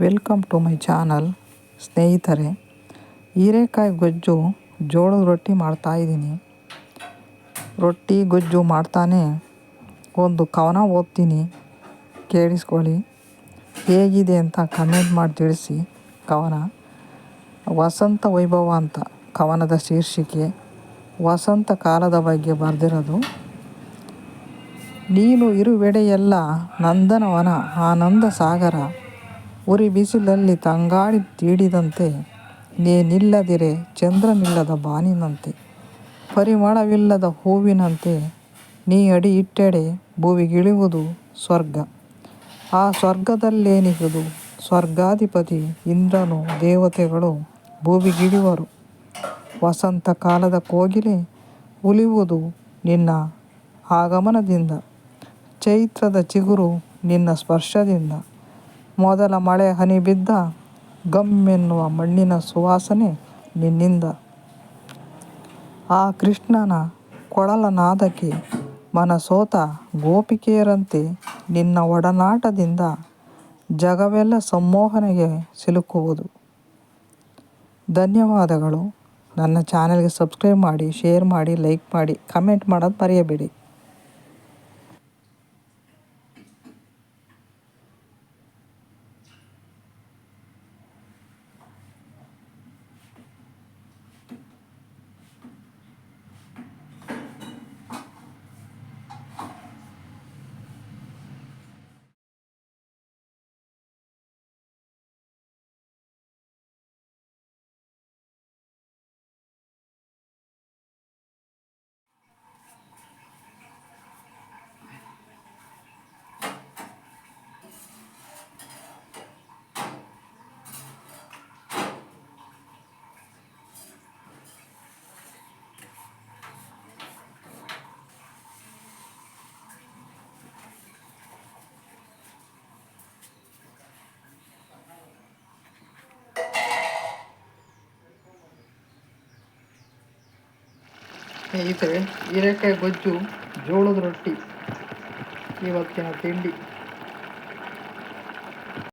Welcome to my channel ಸ್ನೇಹಿತರೆ. ಹೀರೆಕಾಯಿ ಗೊಜ್ಜು ಜೋಳದ ರೊಟ್ಟಿ ಮಾಡ್ತಾಯಿದ್ದೀನಿ ರೊಟ್ಟಿ ಗೊಜ್ಜು ಮಾಡ್ತಾನೆ. ಒಂದು ಕವನ ಓದ್ತೀನಿ. ಕೇಳಿಸ್ಕೊಳ್ಳಿ. ಹೇಗಿದೆ ಅಂತ ಕಮೆಂಟ್ ಮಾಡಿ ತಿಳಿಸಿ ಕವನ. ವಸಂತ ವೈಭವ ಅಂತ ಕವನದ ಶೀರ್ಷಿಕೆ. ವಸಂತ ಕಾಲದ ಬಗ್ಗೆ ಬರೆದಿರೋದು. ನೀನು ಇರುವೆಡೆಯೆಲ್ಲ ನಂದನವನ ಆನಂದ ಸಾಗರ. ಉರಿ ಬಿಸಿಲಲ್ಲಿ ತಂಗಾಡಿ ತೀಡಿದಂತೆ, ನೀನಿಲ್ಲದಿರೆ ಚಂದ್ರನಿಲ್ಲದ ಬಾನಿನಂತೆ, ಪರಿಮಳವಿಲ್ಲದ ಹೂವಿನಂತೆ, ನೀ ಅಡಿ ಇಟ್ಟೆಡೆ ಭುವಿಗಿಳಿಯುವುದು ಸ್ವರ್ಗ. ಆ ಸ್ವರ್ಗದಲ್ಲೇನಿಹುದು ಸ್ವರ್ಗಾಧಿಪತಿ ಇಂದ್ರನು ದೇವತೆಗಳು ಭುವಿಗಿಳಿಯುವರು ವಸಂತ ಕಾಲದ ಕೋಗಿಲೆ ಉಲಿಯುವುದು ನಿನ್ನ ಆಗಮನದಿಂದ, ಚೈತ್ರದ ಚಿಗುರು ನಿನ್ನ ಸ್ಪರ್ಶದಿಂದ. ಮೊದಲ ಮಳೆ ಹನಿ ಬಿದ್ದ ಗಮ್ಮೆನ್ನುವ ಮಣ್ಣಿನ ಸುವಾಸನೆ ನಿನ್ನಿಂದ. ಆ ಕೃಷ್ಣನ ಕೊಳಲನಾದಕ್ಕೆ ಮನಸೋತ ಗೋಪಿಕೆಯರಂತೆ ನಿನ್ನ ಒಡನಾಟದಿಂದ ಜಗವೆಲ್ಲ ಸಂಮೋಹನೆಗೆ ಸಿಲುಕುವುದು. ಧನ್ಯವಾದಗಳು. ನನ್ನ ಚಾನಲ್ಗೆ ಸಬ್ಸ್ಕ್ರೈಬ್ ಮಾಡಿ, ಶೇರ್ ಮಾಡಿ, ಲೈಕ್ ಮಾಡಿ, ಕಮೆಂಟ್ ಮಾಡೋದು ಮರೆಯಬೇಡಿ. ಸ್ನೇಹಿತರೆ ಹೀರೆಕಾಯಿ ಗೊಜ್ಜು ಜೋಳದ ರೊಟ್ಟಿ ಇವತ್ತಿನ ತಿಂಡಿ.